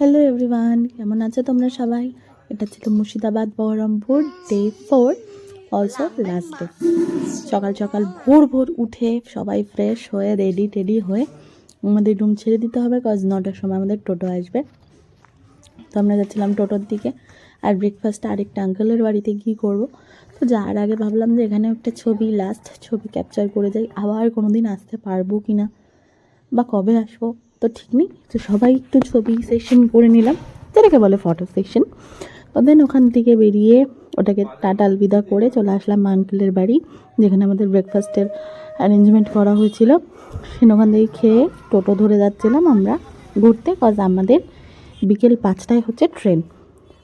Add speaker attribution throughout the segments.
Speaker 1: Hello everyone কেমন আছো তোমরা সবাই? এটা ছিল Murshidabad Baharampur day four also last day সকাল সকাল ভোর ভোর উঠে সবাই ফ্রেশ হয়ে রেডি টেডি হয়ে আমাদের রুম ছেড়ে দিতে হবে কজ নটার সময় আমাদের টোটো আসবে। তো আমরা যাচ্ছিলাম টোটোর দিকে, আর ব্রেকফাস্ট আরেকটা আঙ্কেলের বাড়িতে গিয়ে করব। তো যাওয়ার আগে ভাবলাম যে এখানে একটা ছবি লাস্ট ছবি ক্যাপচার করে যাই, আবার কোনো দিন আসতে পারব কি না বা কবে আসব? তো ঠিক নেই। তো সবাই একটু ছবি সেশন করে নিলাম। যেটাকে বলে ফটো সেশন তো দেন ওখান থেকে বেরিয়ে ওটাকে টাটা আলবিদা করে চলে আসলাম আঙ্কেলের বাড়ি, যেখানে আমাদের ব্রেকফাস্টের অ্যারেঞ্জমেন্ট করা হয়েছিল। সেখানে ওখান থেকে খেয়ে টোটো ধরে যাচ্ছিলাম আমরা ঘুরতে কজ আমাদের বিকেল পাঁচটায় হচ্ছে ট্রেন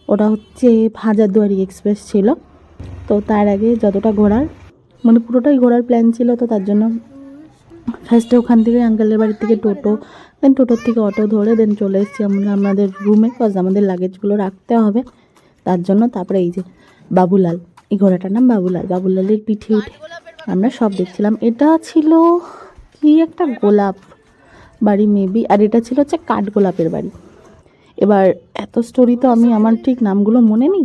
Speaker 1: ওটা হচ্ছে হাজারদুয়ারি এক্সপ্রেস ছিল। তো তার আগে যতটা ঘোরার মানে পুরোটাই ঘোরার প্ল্যান ছিল, তো তার জন্য ফার্স্টে ওখান থেকে আঙ্কেলের বাড়ির থেকে টোটো দেন টোটোর থেকে অটো ধরে দেন চলে এসেছি আমরা আমাদের রুমে কজ আমাদের লাগেজগুলো রাখতে হবে। তার জন্য তারপরে এই যে বাবুলাল, এই ঘোড়াটার নাম বাবুলাল। বাবুলালের পিঠে উঠে আমরা সব দেখছিলাম। এটা ছিল কি একটা গোলাপ বাড়ি মেবি আর এটা ছিল হচ্ছে কাঠ গোলাপের বাড়ি। এবার এত স্টোরি তো আমি, আমার ঠিক নামগুলো মনে নেই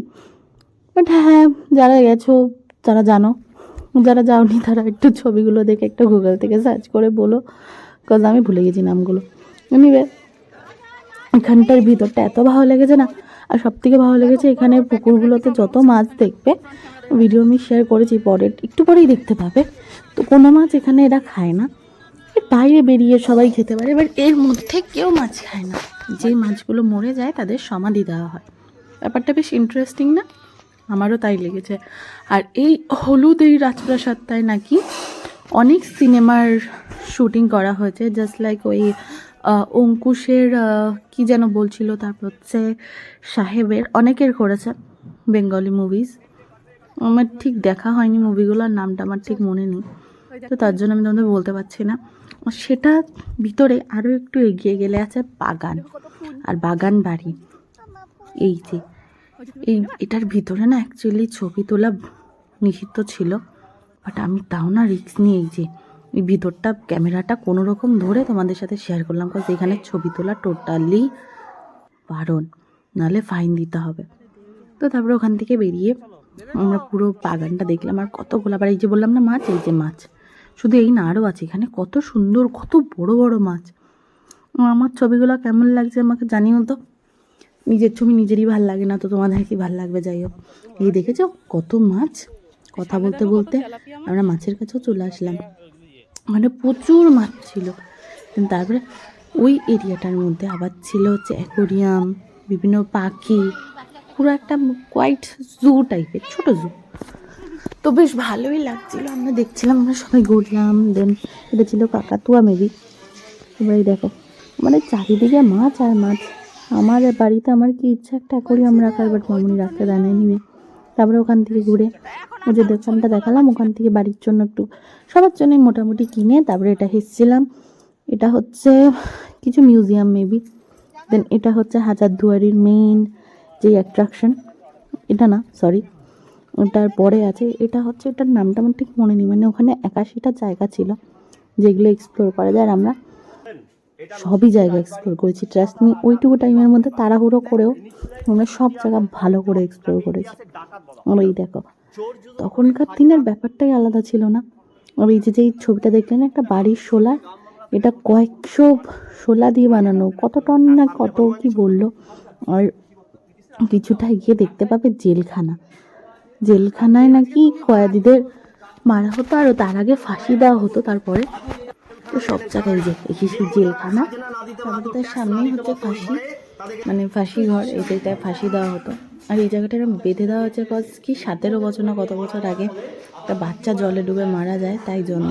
Speaker 1: বাট হ্যাঁ যারা গেছো, তারা জানো। যারা যাওনি, তারা একটু ছবিগুলো দেখে একটু গুগল থেকে সার্চ করে বলো কজ আমি ভুলে গেছি নামগুলো। এনিওয়ে এখানটার ভিতরটা এত ভালো লেগেছে না? আর সব থেকে ভালো লেগেছে এখানে পুকুরগুলোতে যত মাছ দেখবে ভিডিও আমি শেয়ার করেছি, পরে একটু পরেই দেখতে পাবে। তো কোনো মাছ এখানে এরা খায় না। বাইরে বেরিয়ে সবাই খেতে পারে এবার এর মধ্যে কেউ মাছ খায় না। যে মাছগুলো মরে যায়, তাদের সমাধি দেওয়া হয়। ব্যাপারটা বেশ ইন্টারেস্টিং না? আমারও তাই লেগেছে। আর এই হলুদ এই রাজপ্রাসাদটায় নাকি অনেক সিনেমার শুটিং করা হয়েছে জাস্ট লাইক ওই অঙ্কুশের কি যেন বলছিল তারপর হচ্ছে সাহেবের, অনেকের করেছে বেঙ্গলি মুভিজ আমার ঠিক দেখা হয়নি মুভিগুলোর নামটা, আমার ঠিক মনে নেই। তো তার জন্য আমি তোমাদের বলতে পারছি না। সেটা ভিতরে আরও একটু এগিয়ে গেলে আছে বাগান, আর বাগান বাড়ি। এই যে এই এটার ভিতরে না অ্যাকচুয়ালি ছবি তোলা নিষিদ্ধ ছিল বাট আমি তাও না রিস্ক নিয়ে যে এই ভিতরটা, ক্যামেরাটা কোনো রকম ধরে তোমাদের সাথে শেয়ার করলাম কারণ এখানে ছবি তোলা টোটালি বারণ, নাহলে ফাইন দিতে হবে। তো তারপরে ওখান থেকে বেরিয়ে আমরা পুরো বাগানটা দেখলাম, আর কত গোলাপ, আর এই যে বললাম না মাছ, এই যে মাছ, শুধু এই না আরও আছে, এখানে কত সুন্দর, কত বড় বড় মাছ। আমার ছবিগুলো কেমন লাগছে আমাকে জানিও তো। নিজের ছবি নিজেরই ভালো লাগে না, তো তোমাদের কি ভালো লাগবে, যাই হোক। এই দেখেছ কত মাছ? কথা বলতে বলতে আমরা মাছের কাছেও চলে আসলাম। মানে প্রচুর মাছ ছিল। তারপরে ওই এরিয়াটার মধ্যে আবার ছিল হচ্ছে অ্যাকোরিয়াম, বিভিন্ন পাখি, পুরো একটা কোয়াইট জু টাইপের ছোট জু তো বেশ ভালোই লাগছিল। আমরা দেখছিলাম, আমরা সবাই ঘুরলাম দেন এটা ছিল কাকাতুয়া মেবি। এবার দেখো মানে চারিদিকে মাছ আর মাছ। আমার বাড়িতে আমার কি ইচ্ছা একটা অ্যাকোরিয়াম রাখার বাট মামুনি রাখতে দেয় না নিবে তারপরে ওখান থেকে ঘুরে ওই যে দোকানটা দেখালাম, ওখান থেকে বাড়ির জন্য একটু সবার জন্যই মোটামুটি কিনে, তারপরে এটা হেসছিলাম। এটা হচ্ছে কিছু মিউজিয়াম মেবি দেন এটা হচ্ছে হাজারদুয়ারির মেইন যে অ্যাট্রাকশন এটা না সরি ওটার পরে আছে, এটা হচ্ছে, এটার নামটা আমার ঠিক মনে নেই মানে ওখানে একাশিটা জায়গা ছিল, যেগুলো এক্সপ্লোর করা যায়। আর আমরা সবই জায়গা এক্সপ্লোর করেছি ট্রাস্ট মি ওইটুকু টাইমের মধ্যে তাড়াহুড়ো করেও আমরা সব জায়গা ভালো করে এক্সপ্লোর করেছি। আর এই দেখো তখনকার দিনের ব্যাপারটাই আলাদা ছিল না। আর এই যে যেই ছবিটা দেখলেন একটা বাড়ির শোলা এটা কয়েকশো শোলা দিয়ে বানানো কত টন না কত কি বলল? আর কিছুটা গিয়ে দেখতে পাবে জেলখানা। জেলখানায় নাকি কয়েদিদের মারা হতো আর তার আগে ফাঁসি দেওয়া হতো তারপরে সব জায়গায় যে এসেছি জেলখানা তারপরে তার সামনেই হচ্ছে ফাঁসি। মানে ফাঁসি ঘর, এই জায়গাটায় ফাঁসি দেওয়া হতো। আর এই জায়গাটা বেঁধে দেওয়া হচ্ছে কজ কি সতেরো বছর না কত বছর আগে একটা বাচ্চা জলে ডুবে মারা যায় তাই জন্য।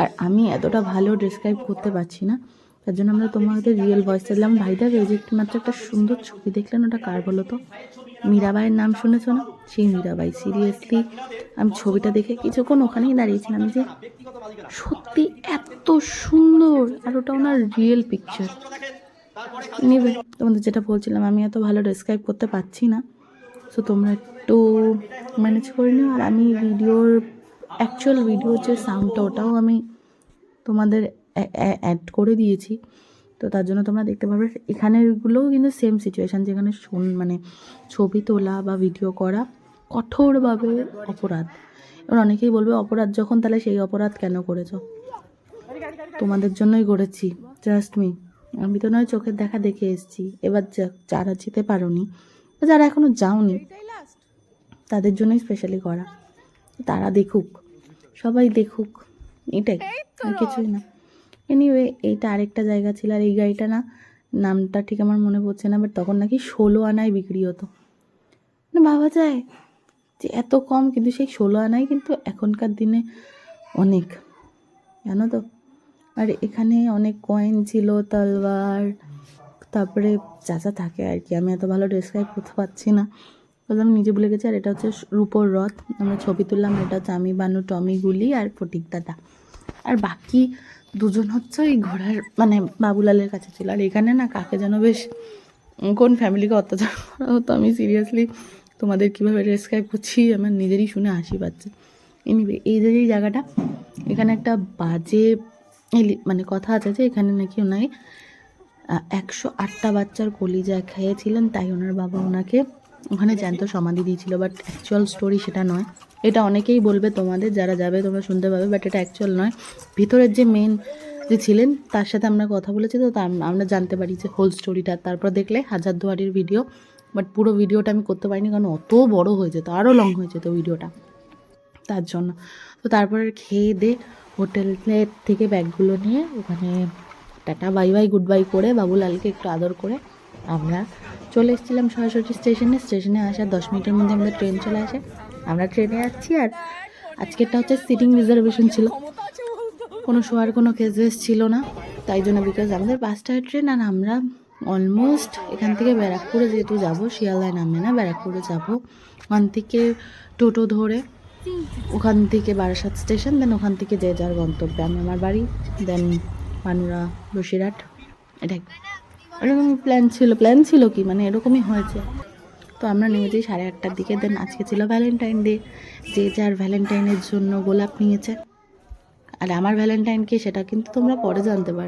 Speaker 1: আর আমি এতটা ভালো ডিসক্রাইব করতে পারছি না। তার জন্য আমরা তোমাদের রিয়েল ভয়েস দিলাম। ভাইদা যে মাত্র একটা সুন্দর ছবি দেখলেন, ওটা কার বলো তো? মীরাবাইয়ের নাম শুনেছো না? সেই মীরাবাই সিরিয়াসলি আমি ছবিটা দেখে কিছুক্ষণ ওখানেই দাঁড়িয়েছিলাম যে সত্যি এত সুন্দর আর ওটা ওনার রিয়েল পিকচার নেবে তোমাদের যেটা বলছিলাম, আমি এত ভালো ডেসক্রাইব করতে পারছি না। সো তোমরা একটু ম্যানেজ করে নিও। আর আমি ভিডিওর অ্যাকচুয়াল ভিডিওর যে সাউন্ডটা ওটাও আমি তোমাদের অ্যাড করে দিয়েছি। তো তার জন্য তোমরা দেখতে পাবে এখানেরগুলোও কিন্তু সেম সিচুয়েশান যেখানে শোন মানে ছবি তোলা বা ভিডিও করা কঠোরভাবে অপরাধ। এবার অনেকেই বলবে, অপরাধ যখন, তাহলে সেই অপরাধ কেন করেছ? তোমাদের জন্যই করেছি জাস্ট মি আমি তো নয়, চোখের দেখা দেখে এসেছি। এবার যারা যেতে পারোনি, বা যারা এখনও যাওনি, তাদের জন্যই স্পেশালি করা। তারা দেখুক, সবাই দেখুক, এটাই কিছুই না। এনিওয়ে এইটা আরেকটা জায়গা ছিল আর এই গাড়িটা না, নামটা ঠিক আমার মনে পড়ছে না বাট তখন নাকি ষোলো আনায় বিক্রি হতো। না ভাবা যায় যে এত কম, কিন্তু সেই ষোলো আনাই কিন্তু এখনকার দিনে অনেক। জানো তো? আর এখানে অনেক কয়েন ছিল তলোয়ার তারপরে যা যা থাকে আর কি। আমি এত ভালো ডেসক্রাইব করতে পারছি না। বলতে আমি নিজে ভুলে গেছি, আর এটা হচ্ছে রূপোর রথ। আমরা ছবি তুললাম এটা হচ্ছে আমি, বানু, টমি, গুলি আর ফটিক দাদা। আর বাকি দুজন হচ্ছে ওই ঘোড়ার মানে বাবুলালের কাছে ছিল। আর এখানে না কাকে যেন বেশ কোন ফ্যামিলিকে অত্যাচার করা হতো, আমি সিরিয়াসলি তোমাদের কীভাবে ডেসক্রাইব করছি, আমার নিজেরই শুনে হাসি পাচ্ছে। এনিওয়ে এই যে এই জায়গাটা, এখানে একটা বাজে মানে কথা আছে যে এখানে নাকি ওনাকে একশো আটটা বাচ্চার কলিজা খেয়েছিলেন, তাই ওনার বাবা ওনাকে ওখানে জ্যান্ত সমাধি দিয়েছিল বাট অ্যাকচুয়াল স্টোরি সেটা নয়। এটা অনেকেই বলবে তোমাদের, যারা যাবে তোমরা শুনতে পাবে বাট এটা অ্যাকচুয়াল নয়। ভিতরের যে মেন যে ছিলেন, তার সাথে আমরা কথা বলেছি, তো আমরা জানতে পারি যে হোল স্টোরিটা তারপর দেখলে হাজার দুয়ারির ভিডিও বাট পুরো ভিডিওটা আমি করতে পারিনি, কারণ অত বড় হয়ে যেত আরও লং হয়ে যেত ভিডিওটা তার জন্য। তো তারপরে খেয়ে দে হোটেলের থেকে ব্যাগগুলো নিয়ে, ওখানে tata bye bye goodbye করে বাবুলালকে একটু আদর করে আমরা চলে এসেছিলাম সরাসরি স্টেশনে। স্টেশনে আসার দশ মিনিটের মধ্যে আমাদের ট্রেন চলে আসে। আমরা ট্রেনে যাচ্ছি আর আজকেরটা হচ্ছে সিটিং রিজার্ভেশন ছিল। কোনো শোয়ার কোনো কেজেস ছিল না। তাই জন্য বিকজ আমাদের পাঁচটায় ট্রেন আর আমরা অলমোস্ট এখান থেকে ব্যারাকপুরে যেহেতু যাব, শিয়ালদায় নামে না, ব্যারাকপুরে যাব। ওখান থেকে টোটো ধরে ওখান থেকে বারাসাত স্টেশন দেন ওখান থেকে যে যার গন্তব্যে। আমি আমার বাড়ি দেন পানুরা বসিরহাট। এটাই এরকমই প্ল্যান ছিল প্ল্যান ছিল কি? মানে এরকমই হয়েছে। তো আমরা নেমেছি সাড়ে আটটার দিকে দেন আজকে ছিল ভ্যালেন্টাইন ডে যে যার ভ্যালেন্টাইনের জন্য গোলাপ নিয়েছে। আর আমার ভ্যালেন্টাইন কে সেটা কিন্তু তোমরা পরে জানতে পারো